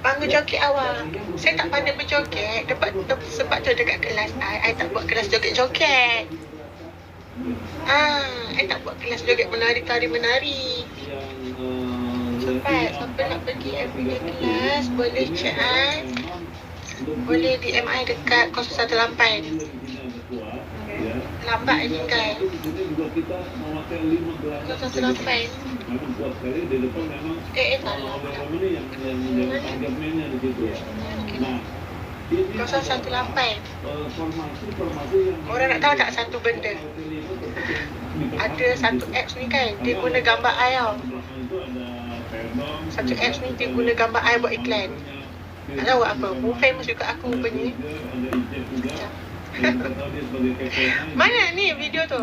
Bangun joget awal. Saya tak pandai berjoget. Dapat sebab tu dekat kelas I, I tak buat kelas joget-joget. Ah, I tak buat kelas joget menari tari menari. Cepat, siapa nak pergi everyday kelas boleh chat. Boleh DM I dekat 018. Lambat ni kan. 018. Eh, eh tak lah. Kosong satu lapan. Orang nak tahu tak satu benda? Ada satu apps ni kan, dia guna gambar I tau. Satu apps ni dia guna gambar I buat iklan. Tak tahu apa, pun famous juga aku rupanya. Mana ni video tu?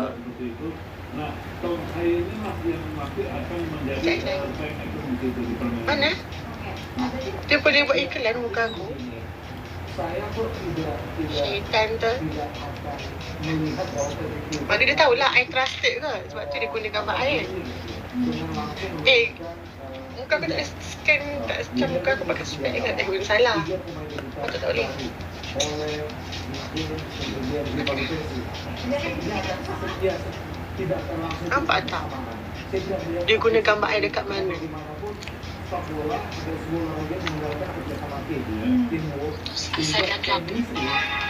Mana? Dia boleh buat iklan muka aku. Syaitan tu. Mana dia tahulah I trusted ke Sebab tu dia guna gambar I kan Eh Muka aku tak scan Tak scan muka aku pakai spek kan Eh salah Patut tak boleh Nampak tak Dia guna gambar I dekat mana.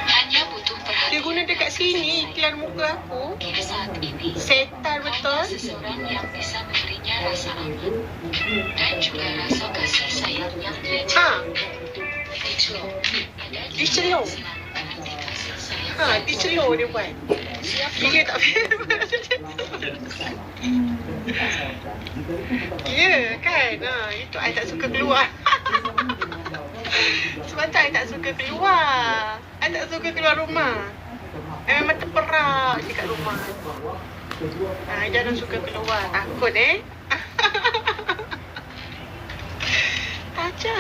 Hanya butuh Dia perhatian. guna dekat sini Iklan muka aku Setan betul seseorang yang bisa memberinya rasa aman dan juga rasa kasih sayang yang Ha Sayang. Ha tak Ya kan? Ha, Itu I tak suka keluar. Sebab tu I tak suka keluar. I tak suka keluar rumah. I memang terperak dekat rumah. Ha, jangan suka keluar. Takut eh? Aja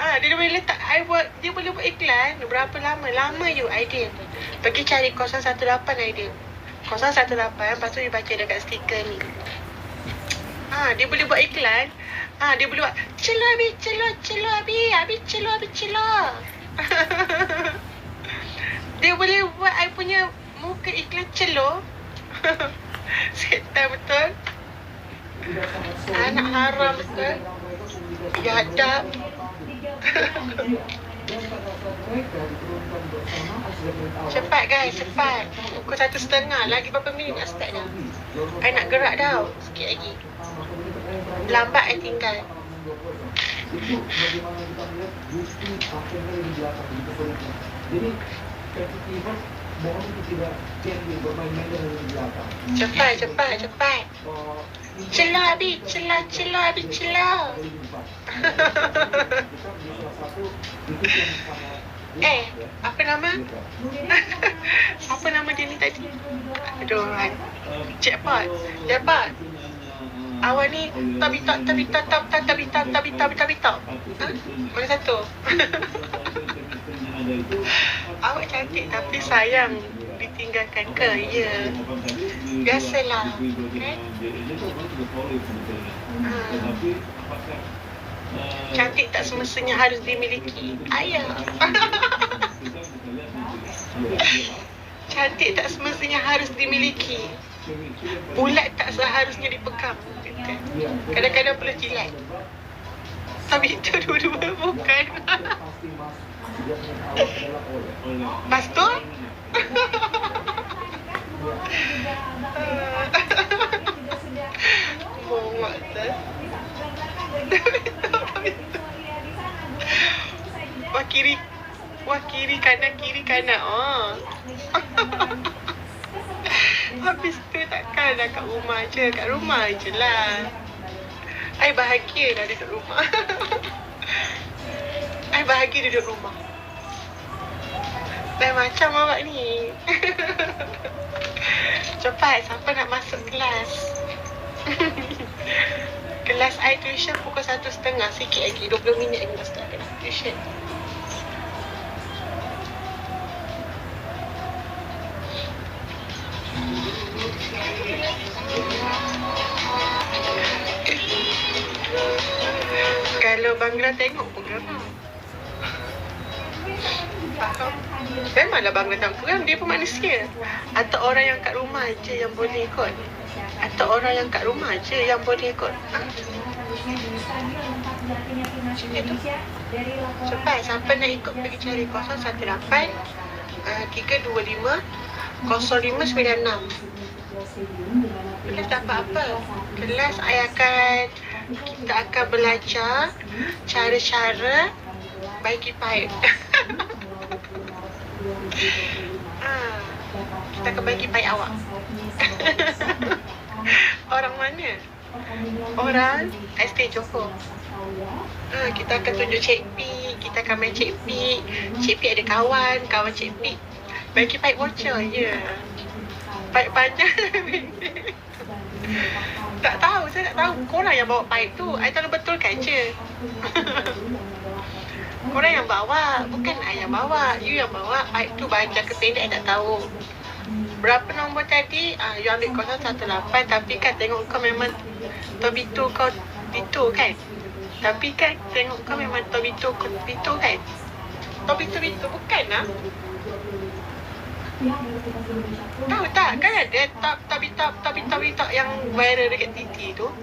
Ah, dia boleh letak I buat dia boleh buat iklan berapa lama? Lama you idea. Pergi cari 018 idea. 018 lepas tu you baca dekat stiker ni. Ah, dia boleh buat iklan. Ah, dia boleh buat celur abi, celur, celur abi, abi celur, abi celur. dia boleh buat I punya muka iklan celur. Setan betul. Anak haram betul. Biadab. Cepat guys, cepat. Pukul satu setengah. Lagi berapa minit nak start dah? I nak gerak dah. Sikit lagi. Lambat I tinggal. Jadi ketika mohon itu tidak jangan bermain-main dengan. Cepat, cepat, cepat. Celah Abi, celah, celah Abi, celah. Eh, apa nama? apa nama dia ni tadi? Aduh, jackpot. Jackpot. Awak ni tabi tak tabi tak tak tak tabi tak tabi tabi tabi tak. Mana satu? Awak cantik tapi sayang ditinggalkan ke? Ya. Biasalah. Kan? Cantik tak semestinya harus dimiliki. Ayah. Cantik tak semestinya harus dimiliki. Bulat tak seharusnya dipegang. Kan? Kadang-kadang perlu jilat. Tapi itu dua-dua bukan. Lepas tu? Kiri. Wah kiri kanan kiri kanan. Oh. Habis tu takkan dah kat rumah je. Kat rumah je lah I bahagia dah dekat rumah. I bahagia duduk rumah. Dah macam awak ni Cepat siapa nak masuk kelas? Kelas I tuition pukul satu setengah Sikit lagi 20 minit lagi start kelas tuition. Kalau Bangla tengok Memanglah Bangla tak geram, dia pun manusia. Atau orang yang kat rumah je yang boleh kot. Atau orang yang kat rumah je yang boleh tu. Cepat, siapa nak ikut pergi cari 018 uh, 325 0596 Kelas tak apa-apa Kelas saya akan Kita akan belajar Cara-cara Baiki pipe ah, Kita akan baiki pipe awak. Orang mana? Orang ST Johor Ah, kita akan tunjuk Cik P Kita akan main Cik P. Cik P ada kawan Kawan Cik P. Bagi pipe watcher je. Pipe panjang. Tak tahu Saya tak tahu. Korang yang bawa pipe tu I tak betulkan je Korang yang bawa Bukan I yang bawa. You yang bawa. Pipe tu panjang ke pendek I tak tahu. Berapa nombor tadi? Ah, you ambil 018 Tapi kan tengok kau memang Tobito kau Itu kan? Tapi kan tengok kau memang Tobito Tobito kan? Tobito Tobito bukan lah Tahu tak? Kan ada top Tobito Tobito Tobito yang viral dekat TT tu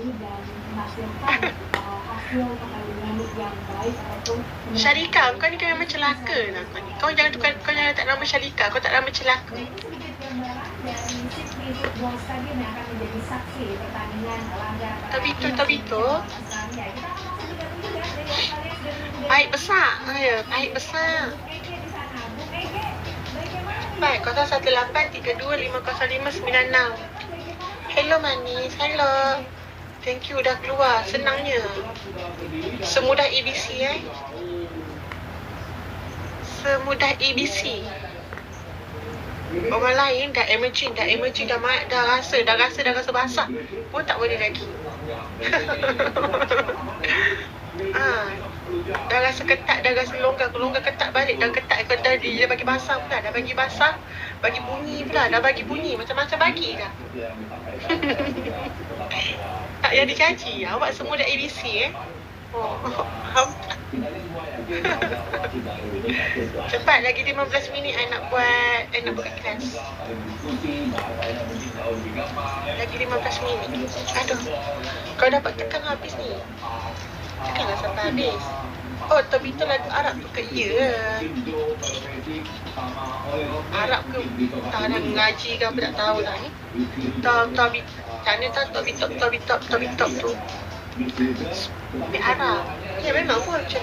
Syarika kau ni kan memang celaka lah kau ni Kau jangan tukar Kau jangan tak nama Syarika Kau tak nama celaka. Tobito Tobito Baik besar ya, Baik besar. Baik, 0183250596 Hello manis, hello Thank you dah keluar, senangnya. Semudah ABC eh? Semudah ABC Orang lain dah emerging, dah emerging, dah, ma- dah rasa, dah rasa, dah rasa basah Pun tak boleh lagi. Ah, dah rasa ketat, dah rasa longgar, longgar ketat balik, dah ketat ke dah dia bagi basah pula, dah bagi basah, bagi bunyi pula, dah bagi bunyi, macam-macam bagi dah. tak payah dicaci, awak semua dah ABC eh. Oh, tak? Cepat lagi 15 minit I nak buat I nak buka kelas Lagi 15 minit. Aduh. Kau dapat tekan habis ni. Tekanlah sampai habis. Oh tapi tu lagu Arab tu ke? Ya. Arab ke? Tak ada mengaji ke apa tak tahu lah ni Top top Mana tak top top top top top top tu. Tapi Arab Ya memang pun macam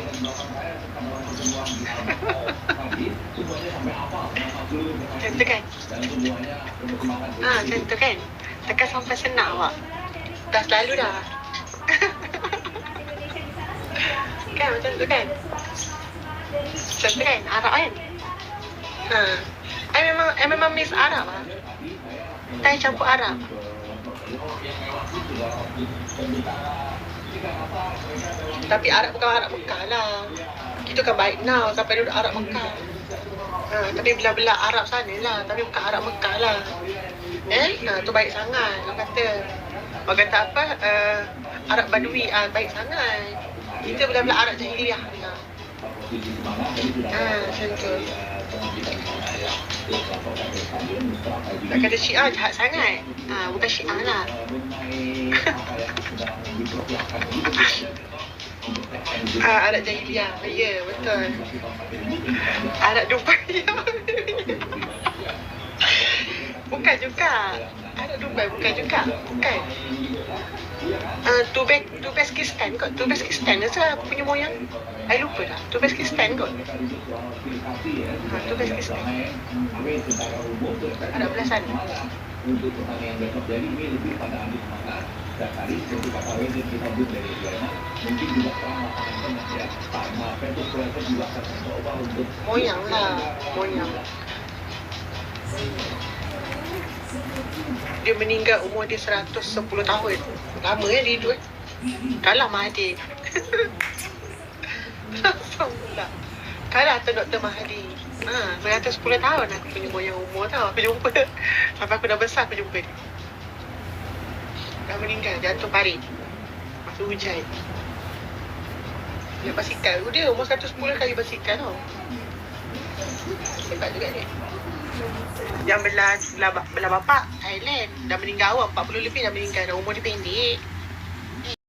Macam tu kan? Ah, macam tu kan? Tekan sampai senang awak. Dah selalu dah. Kan macam tu kan? Macam tu kan? Arab kan? Ha. I memang I memang miss Arab lah Thai campur Arab Tapi Arab bukan Arab Mekah lah. Kita kan baik now Sampai duduk Arab Mekah. Ha, Tapi belah-belah Arab sana lah Tapi bukan Arab Mekah lah. Eh, ha, tu baik sangat Orang kata. Orang kata apa? Uh, Arab Badui, ah baik sangat. Kita belah-belah Arab Jahiliyah ha. ha, macam tu Nak kata Syiah jahat sangat ha, Bukan Syiah lah Ah, Arab Jahiliyah. Ya, yeah, betul. Arab Dubai. bukan juga. Arab Dubai bukan juga. Bukan. Uh, Tubek, Tubeskistan kot. Tubeskistan tu apa punya moyang? I lupa dah. Tubeskistan kot. Ha, Tubeskistan. Arab belah sana. untuk pertandingan besok jadi ini lebih pada ambil semangat dan ketika kawin dan kita buat dari Juana mungkin juga kurang makanan banyak ya karena Petrus Kureto juga akan mencoba untuk Moyang lah. Moyang. Dia meninggal umur dia 110 tahun. Lama ya dia hidup eh. Kalah Mahathir. Pula. Kalah tu Dr. Mahathir. Ha, 110 tahun aku punya moyang umur tau. Aku jumpa. Sampai aku dah besar aku jumpa dia. Dah meninggal. Jantung parit. Masa hujan. Dia basikal dia umur 110 kali basikal tau. Hebat juga dia. Yang belah, belah, belah bapak Thailand. Dah meninggal awal 40 lebih dah meninggal. Dah umur dia pendek